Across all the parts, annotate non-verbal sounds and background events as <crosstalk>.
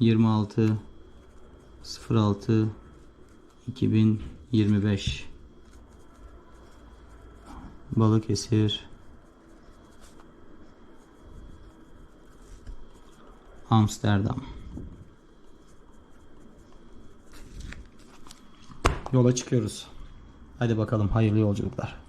26 06 2025 Balıkesir Amsterdam Yola çıkıyoruz. Hadi bakalım hayırlı yolculuklar.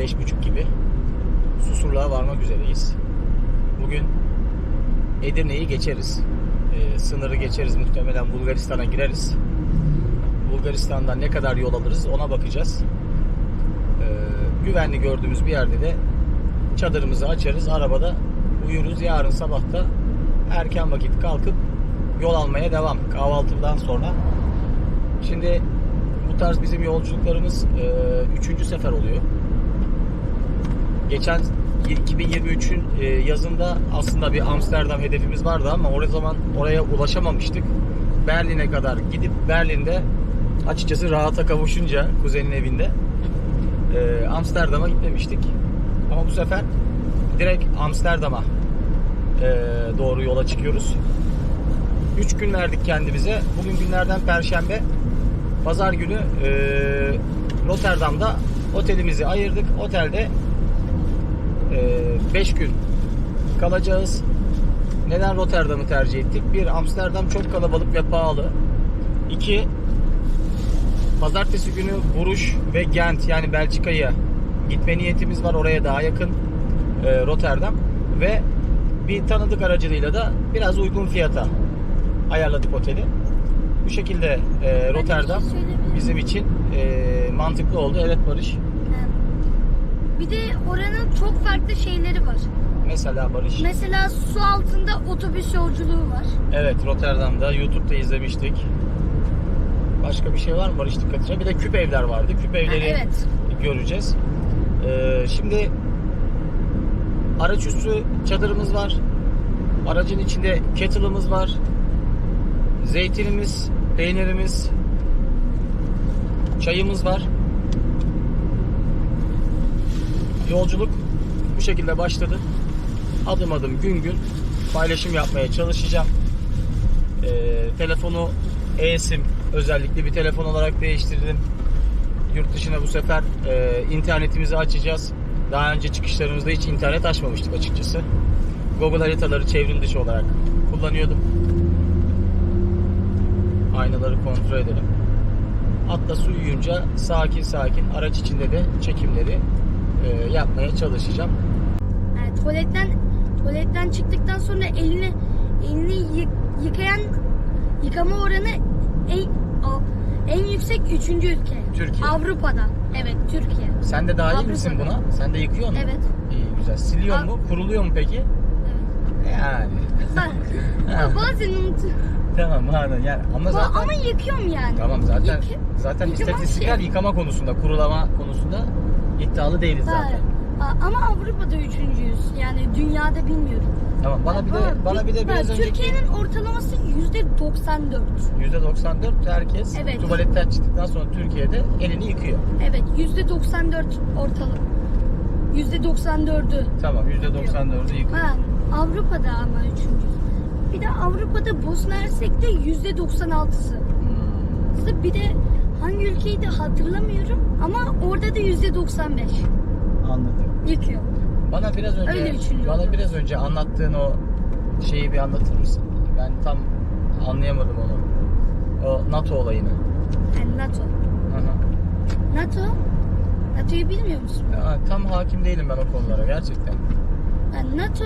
5.30 gibi Susurluğa varmak üzereyiz. Bugün Edirne'yi geçeriz. E, sınırı geçeriz muhtemelen Bulgaristan'a gireriz. Bulgaristan'dan ne kadar yol alırız ona bakacağız. E, güvenli gördüğümüz bir yerde de çadırımızı açarız. Arabada uyuruz. Yarın sabahta erken vakit kalkıp yol almaya devam. Kahvaltıdan sonra. Şimdi bu tarz bizim yolculuklarımız e, üçüncü sefer oluyor. Geçen 2023'ün e, yazında aslında bir Amsterdam hedefimiz vardı ama o zaman oraya ulaşamamıştık. Berlin'e kadar gidip Berlin'de açıkçası rahata kavuşunca kuzenin evinde e, Amsterdam'a gitmemiştik. Ama bu sefer direkt Amsterdam'a e, doğru yola çıkıyoruz. 3 gün verdik kendimize. Bugün günlerden Perşembe. Pazar günü Rotterdam'da otelimizi ayırdık. Otelde 5 gün kalacağız. Neden Rotterdam'ı tercih ettik? Bir, Amsterdam çok kalabalık ve pahalı. İki, pazartesi günü Buruş ve Gent yani Belçika'ya gitme niyetimiz var. Oraya daha yakın e, Rotterdam. Ve bir tanıdık aracılığıyla da biraz uygun fiyata ayarladık oteli. Bu şekilde e, Rotterdam şey miyim? bizim için e, mantıklı oldu. Evet Barış. Bir de oranın çok farklı şeyleri var. Mesela Barış. Mesela su altında otobüs yolculuğu var. Evet Rotterdam'da YouTube'da izlemiştik. Başka bir şey var mı Barış dikkatine? Bir de küp evler vardı. Küp Ha, evleri evet. göreceğiz. Ee, şimdi araç üstü çadırımız var. Aracın içinde kettle'ımız var. Zeytinimiz, peynirimiz, çayımız var. Yolculuk bu şekilde başladı. Adım adım gün gün paylaşım yapmaya çalışacağım. Ee, telefonu e-sim özellikle bir telefon olarak değiştirdim. Yurt dışına bu sefer e, internetimizi açacağız. Daha önce çıkışlarımızda hiç internet açmamıştık açıkçası. Google haritaları çevrim dışı olarak kullanıyordum. Aynaları kontrol edelim. Atla su uyuyunca sakin sakin araç içinde de çekimleri e, yapmaya çalışacağım. Yani tuvaletten tuvaletten çıktıktan sonra elini elini yı- yıkayan yıkama oranı en a- en yüksek üçüncü ülke. Türkiye. Avrupa'da. Evet Türkiye. Sen de dahil Avrupa'da. misin buna? Sen de yıkıyor musun? Evet. İyi güzel. Siliyor Ab- mu? Kuruluyor mu peki? Evet. Yani. Bak, <laughs> bazen unut- tamam hadi yani ama zaten ama yıkıyorum yani. tamam zaten Yık- zaten istatistikler şey. yıkama konusunda, kurulama konusunda iddialı değiliz zaten. ha, ama Avrupa'da üçüncüyüz. Yani dünyada bilmiyorum. Tamam bana bir de Bak, bana bir de biraz önceki Türkiye'nin ortalaması yüzde 94. %94 herkes Evet. tuvaletten çıktıktan sonra Türkiye'de elini yıkıyor. Evet yüzde 94 ortalama. Yüzde 94'ü. Tamam %94'ü yıkıyor. Ha, Avrupa'da ama üçüncü. Bir de Avrupa'da Bosna Hersek'te yüzde 96'sı. Hmm, Bir de hangi ülkeyi de hatırlamıyorum ama orada da yüzde 95 anladım. yıkıyor. Bana biraz önce Öyle üçüncü bana biraz önce anlattığın o şeyi bir anlatır mısın? Ben tam anlayamadım onu. O NATO olayını. Yani NATO. Aha. NATO? NATO'yu bilmiyor musun? Ya, tam hakim değilim ben o konulara gerçekten. Yani NATO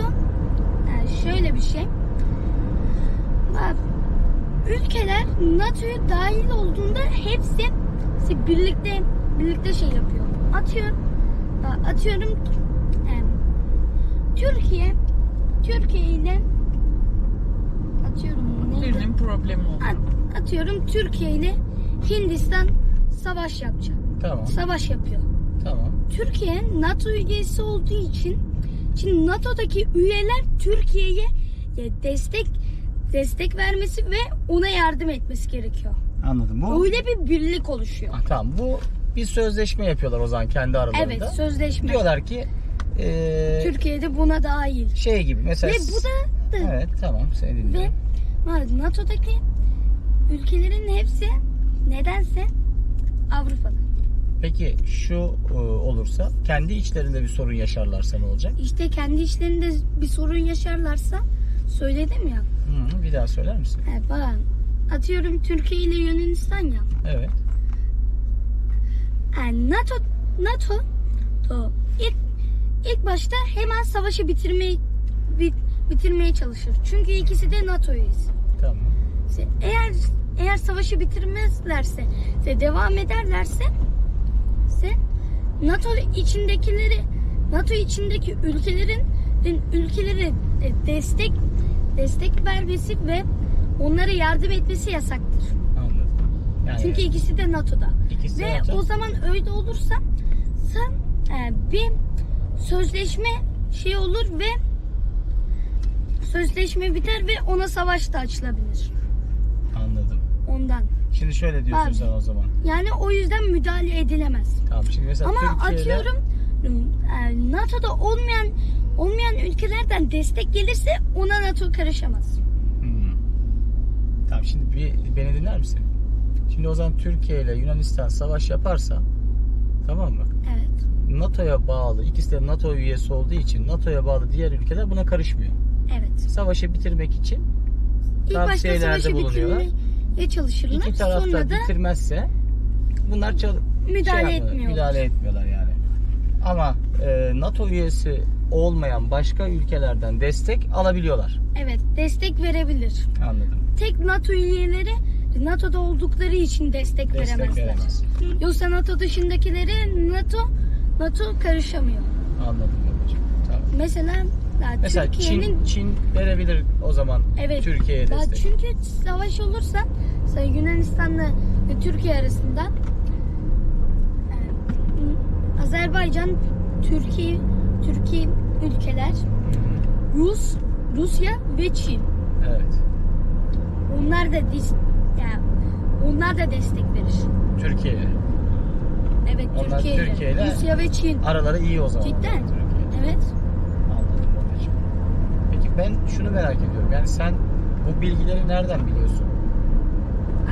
yani şöyle bir şey. Bak, ülkeler NATO'ya dahil olduğunda hepsi işte birlikte birlikte şey yapıyor. Atıyorum atıyorum Türkiye Türkiye ile atıyorum neydi? Birinin problemi oldu. At- Atıyorum Türkiye ile Hindistan savaş yapacak. Tamam. Savaş yapıyor. Tamam. Türkiye NATO üyesi olduğu için şimdi NATO'daki üyeler Türkiye'ye destek destek vermesi ve ona yardım etmesi gerekiyor. Anladım. Bu Öyle bir birlik oluşuyor. Ah, tamam. Bu bir sözleşme yapıyorlar o zaman kendi aralarında. Evet, sözleşme. Diyorlar ki e, Türkiye'de buna dahil. şey gibi mesela Ve bu da, da Evet tamam seni ve dinliyorum. var, NATO'daki ülkelerin hepsi nedense Avrupa'da. Peki şu e, olursa kendi içlerinde bir sorun yaşarlarsa ne olacak? İşte kendi işlerinde bir sorun yaşarlarsa söyledim ya. Hı, bir daha söyler misin? He, bak atıyorum Türkiye ile Yunanistan ya. Evet. Yani NATO NATO to ilk ilk başta hemen savaşı bitirmeyi bit- bitirmeye çalışır. Çünkü ikisi de NATO üyesi. Tamam. İşte Eğer eğer savaşı bitirmezlerse ve devam ederlerse ise NATO içindekileri NATO içindeki ülkelerin ülkelere de- destek destek vermesi ve onlara yardım etmesi yasaktır. Anladım. Yani Çünkü ikisi de NATO'da. İkisi Ve NATO. o zaman öyle olursa sen e, bir sözleşme şey olur ve sözleşme biter ve ona savaş da açılabilir. anladım. Ondan. Şimdi şöyle diyorsun Abi. sen o zaman. Yani o yüzden müdahale edilemez. Tamam şimdi mesela Ama Türkiye'de atıyorum e, NATO'da olmayan olmayan ülkelerden destek gelirse ona NATO karışamaz. Hmm. Tamam şimdi bir beni dinler misin? Şimdi o zaman Türkiye ile Yunanistan savaş yaparsa tamam mı? Evet. NATO'ya bağlı, ikisi de NATO üyesi olduğu için NATO'ya bağlı diğer ülkeler buna karışmıyor. Evet. Savaşı bitirmek için İlk başta savaşı bulunuyorlar. bitirmeye çalışırlar. iki taraf da Sonra da bitirmezse bunlar çal- Müdahale yapmıyorlar, etmiyorlar. Müdahale etmiyorlar yani. Ama e, NATO üyesi olmayan başka ülkelerden destek alabiliyorlar. evet destek verebilir. Anladım. tek NATO üyeleri NATO'da oldukları için destek, Destek veremezler. veremez. Yoksa NATO dışındakilere NATO NATO karışamıyor. Anladım babacığım. Tamam. Mesela ya Mesela Çin, Çin verebilir o zaman evet Türkiye'ye destek. çünkü savaş olursa Yunanistan'la Türkiye arasında e, Azerbaycan, Türkiye, Türkiye ülkeler, Rus, Rusya ve Çin. Evet. Onlar da dis, yani onlar da destek verir. Türkiye'ye. Evet Onlar Türkiye, Türkiye'yle- Rusya ve Çin. Araları iyi o zaman. Cidden. Türkiye. Evet. Anladım babacığım. Peki ben şunu merak ediyorum. Yani sen bu bilgileri nereden biliyorsun?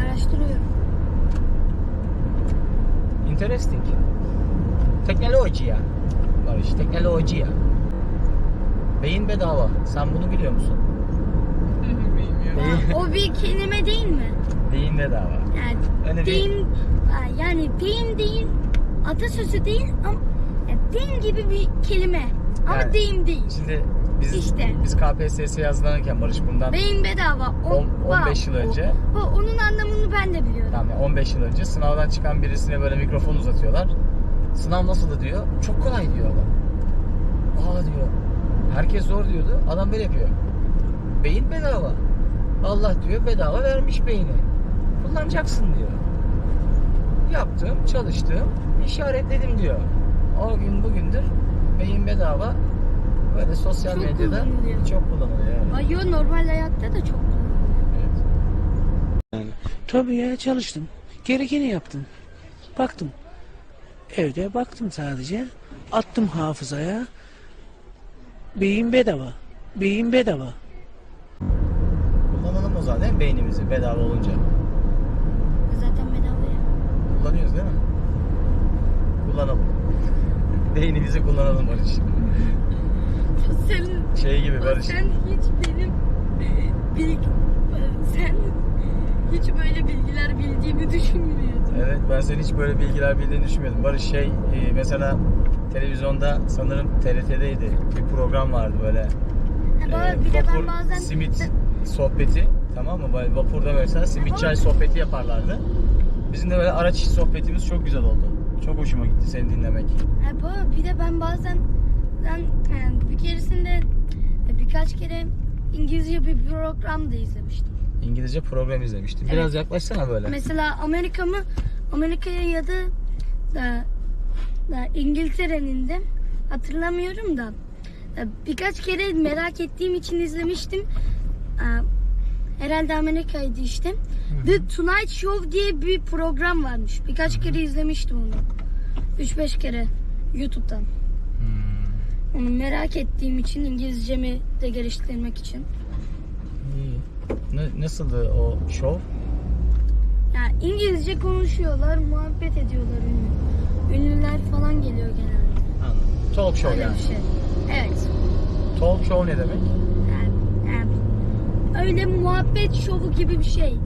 Araştırıyorum. Interesting. Teknoloji ya. Barış, teknoloji ya. Beyin bedava. Sen bunu biliyor musun? Bilmiyorum. Beyin, o bir kelime değil mi? beyin bedava. Yani Öyle bir- deyim ha, yani deyim değil atasözü değil ama yani deyim gibi bir kelime. Ama Yani- deyim değil. Şimdi biz İşte. biz KPSS yazılanırken Barış bundan Beyin bedava. O, On- 15 yıl o- önce. O, onun anlamını ben de biliyorum. yani 15 yıl önce sınavdan çıkan birisine böyle mikrofon uzatıyorlar. Sınav nasıldı diyor. Çok kolay diyor adam. Aa diyor. Herkes zor diyordu. Adam böyle yapıyor. Beyin bedava. Allah diyor bedava vermiş beyni. Kullanacaksın diyor. Yaptım, çalıştım, işaretledim diyor. O gün bugündür beyin bedava böyle sosyal Çok medyada kullanılıyor. çok kullanılıyor. Evet. Ay, yo, normal hayatta da çok evet. Tabii ya çalıştım. Gerekeni yaptım. Baktım. Evde baktım sadece. Attım hafızaya. Beyin bedava. Beyin bedava. Kullanalım o zaman değil mi beynimizi bedava olunca? zaten bedava ya. Kullanıyoruz değil mi? Kullanalım. <laughs> Beynimizi kullanalım Barış. Sen, Şey gibi Barış. sen hiç benim bilgi, sen hiç böyle bilgiler bildiğimi düşünmüyordun. Evet ben senin hiç böyle bilgiler bildiğini düşünmüyordum. Barış şey e, mesela televizyonda sanırım TRT'deydi bir program vardı böyle. Ha, e, bir de vapur ben bazen simit sohbeti tamam mı? Böyle vapurda mesela simit çay sohbeti yaparlardı. Bizim de böyle araç sohbetimiz çok güzel oldu. Çok hoşuma gitti seni dinlemek. Ha, baba, bir de ben bazen ben yani bir keresinde birkaç kere İngilizce bir program da izlemiştim. İngilizce program izlemiştim. Biraz yaklaşsana böyle. Mesela Amerika mı Amerika'ya ya da, da, da İngiltere'nin de hatırlamıyorum da da birkaç kere merak ettiğim için izlemiştim. Aa, Herhalde Amerika'ydı işte. The Tonight Show diye bir program varmış. Birkaç kere izlemiştim onu. 3-5 kere YouTube'dan. Hmm. Onu merak ettiğim için İngilizcemi de geliştirmek için. Ne, nasıldı o show? Yani İngilizce konuşuyorlar, muhabbet ediyorlar ünlü. Ünlüler falan geliyor genelde. Anladım. Talk show Öyle yani. bir şey. Evet. Talk show ne demek? Yani, yani öyle muhabbet şovu gibi bir şey.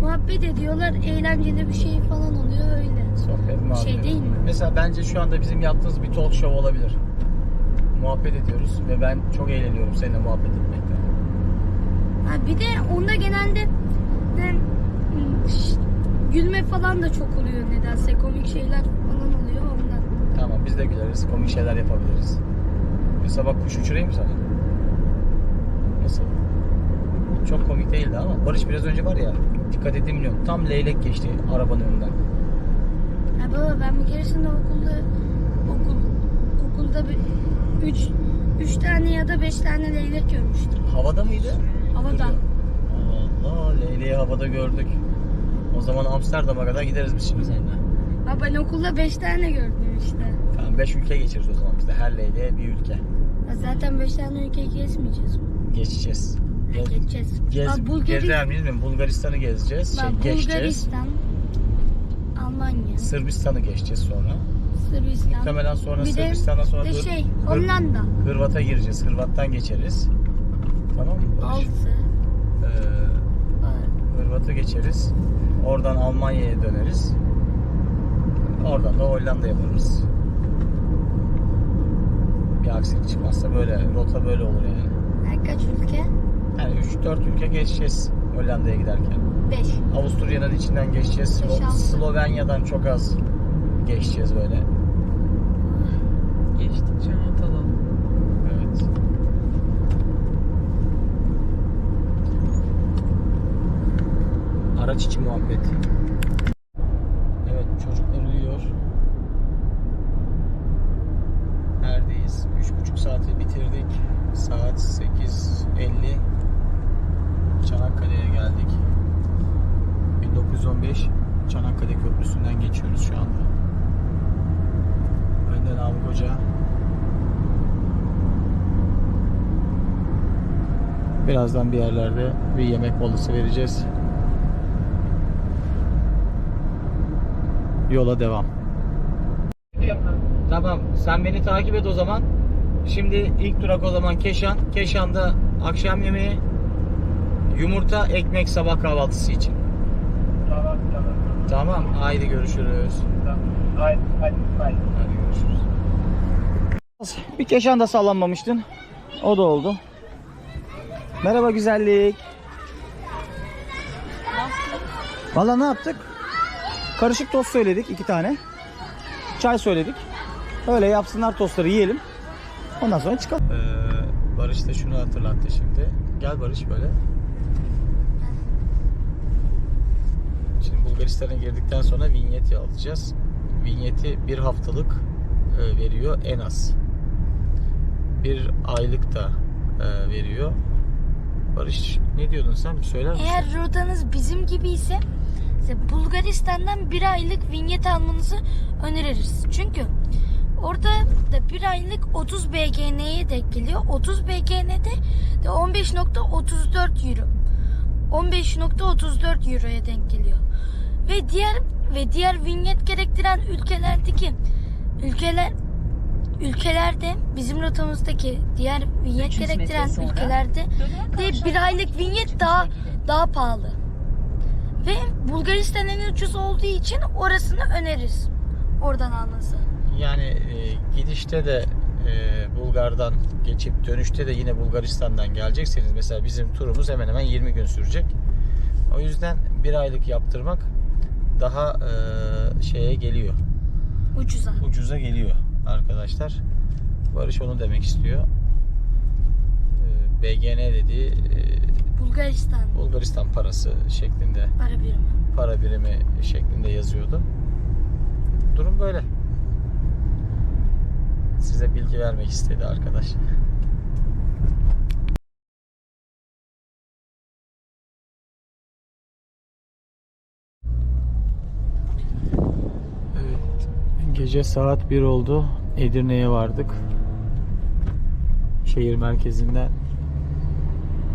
Muhabbet ediyorlar, eğlenceli bir şey falan oluyor öyle. Sohbet muhabbet. Şey değil mi? Mesela bence şu anda bizim yaptığımız bir talk show olabilir. Muhabbet ediyoruz ve ben çok eğleniyorum seninle muhabbet etmekten. Ha, bir de onda genelde de, gülme falan da çok oluyor nedense. Komik şeyler falan oluyor ondan. Tamam biz de güleriz, komik şeyler yapabiliriz. Mesela bak kuş uçurayım mı sana? Nasıl? Çok komik değildi ama Barış biraz önce var ya dikkat ettiğim bilmiyorum. Tam leylek geçti arabanın önünden. Ha baba ben bir keresinde okulda okul okulda bir üç, üç tane ya da beş tane leylek görmüştüm. Havada mıydı? Havada. Duruyor. Allah leyleği havada gördük. O zaman Amsterdam'a kadar gideriz biz şimdi seninle. Ha ben okulda beş tane gördüm işte. Tamam 5 ülke geçeriz o zaman biz de. Her leyleğe bir ülke. Ya zaten beş tane ülkeyi gezmeyeceğiz? Geçeceğiz. Gez, Geçeceğiz. gez, Bak, Bulgari- gezer miyiz bilmiyorum. Bulgaristan'ı gezeceğiz. Şey, Bak, geçeceğiz. Bulgaristan, Almanya, Sırbistan'ı geçeceğiz sonra. Sırbistan. Muhtemelen sonra bir de, Sırbistan'dan sonra de Hır- şey Hollanda. Hırvat'a gireceğiz. Hırvat'tan geçeriz. Tamam mı? Barış? Ee. Hırvat'ı geçeriz. Oradan Almanya'ya döneriz. Oradan da Hollanda'ya varırız. Bir aksilik çıkmazsa böyle, rota böyle olur yani. Ha, Kaç ülke? Yani 3-4 ülke geçeceğiz Hollanda'ya giderken. Beş. Avusturya'nın içinden geçeceğiz. Beş, altı. Slovenya'dan çok az geçeceğiz böyle. Araç içi muhabbet. Evet çocuklar uyuyor. Neredeyiz? Üç buçuk saati bitirdik. Saat 8.50. Çanakkale'ye geldik. 1915 Çanakkale Köprüsü'nden geçiyoruz şu anda. Önden Avuk Hoca. Birazdan bir yerlerde bir yemek molası vereceğiz. Yola devam. Tamam, sen beni takip et o zaman. Şimdi ilk durak o zaman Keşan. Keşan'da akşam yemeği, yumurta, ekmek sabah kahvaltısı için. Tamam tamam. Tamam, haydi görüşürüz. Tamam. Haydi haydi haydi. Hadi görüşürüz. Bir Keşan'da sallanmamıştın. O da oldu. Merhaba güzellik. Valla ne yaptık? Karışık tost söyledik iki tane. Çay söyledik. Öyle yapsınlar tostları yiyelim. Ondan sonra çıkalım. Ee, Barış da şunu hatırlattı şimdi. Gel Barış böyle. Şimdi Bulgaristan'a girdikten sonra vinyeti alacağız. Vinyeti bir haftalık e, veriyor en az. Bir aylık da e, veriyor. Barış ne diyordun sen? Bir söyler misin? Eğer rotanız bizim gibi ise size Bulgaristan'dan bir aylık vinyet almanızı öneririz. Çünkü orada da bir aylık 30 BGN'ye denk geliyor. 30 BGN'de de 15.34 euro. 15.34 euroya denk geliyor. Ve diğer ve diğer vinyet gerektiren ülkelerdeki ülkeler ülkelerde bizim rotamızdaki diğer vinyet 300 metre gerektiren ülkelerde de bir aylık vinyet daha daha pahalı. Ve Bulgaristan en ucuz olduğu için orasını öneririz. Oradan alması. Yani e, gidişte de e, Bulgar'dan geçip dönüşte de yine Bulgaristan'dan gelecekseniz mesela bizim turumuz hemen hemen 20 gün sürecek. O yüzden bir aylık yaptırmak daha e, şeye geliyor. Ucuza. Ucuza geliyor arkadaşlar. Barış onu demek istiyor. E, BGN dediği e, Bulgaristan Bulgaristan parası şeklinde para birimi. para birimi şeklinde yazıyordu. Durum böyle. Size bilgi vermek istedi arkadaş. Evet. Gece saat 1 oldu. Edirne'ye vardık. Şehir merkezinden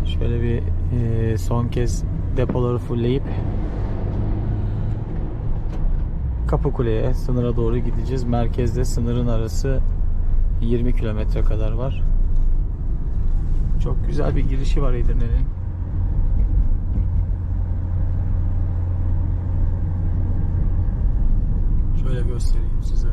şöyle bir e, son kez depoları fullleyip Kapıkule'ye, sınıra doğru gideceğiz. Merkezde sınırın arası 20 kilometre kadar var. Çok güzel bir girişi var Edirne'nin. Şöyle göstereyim size.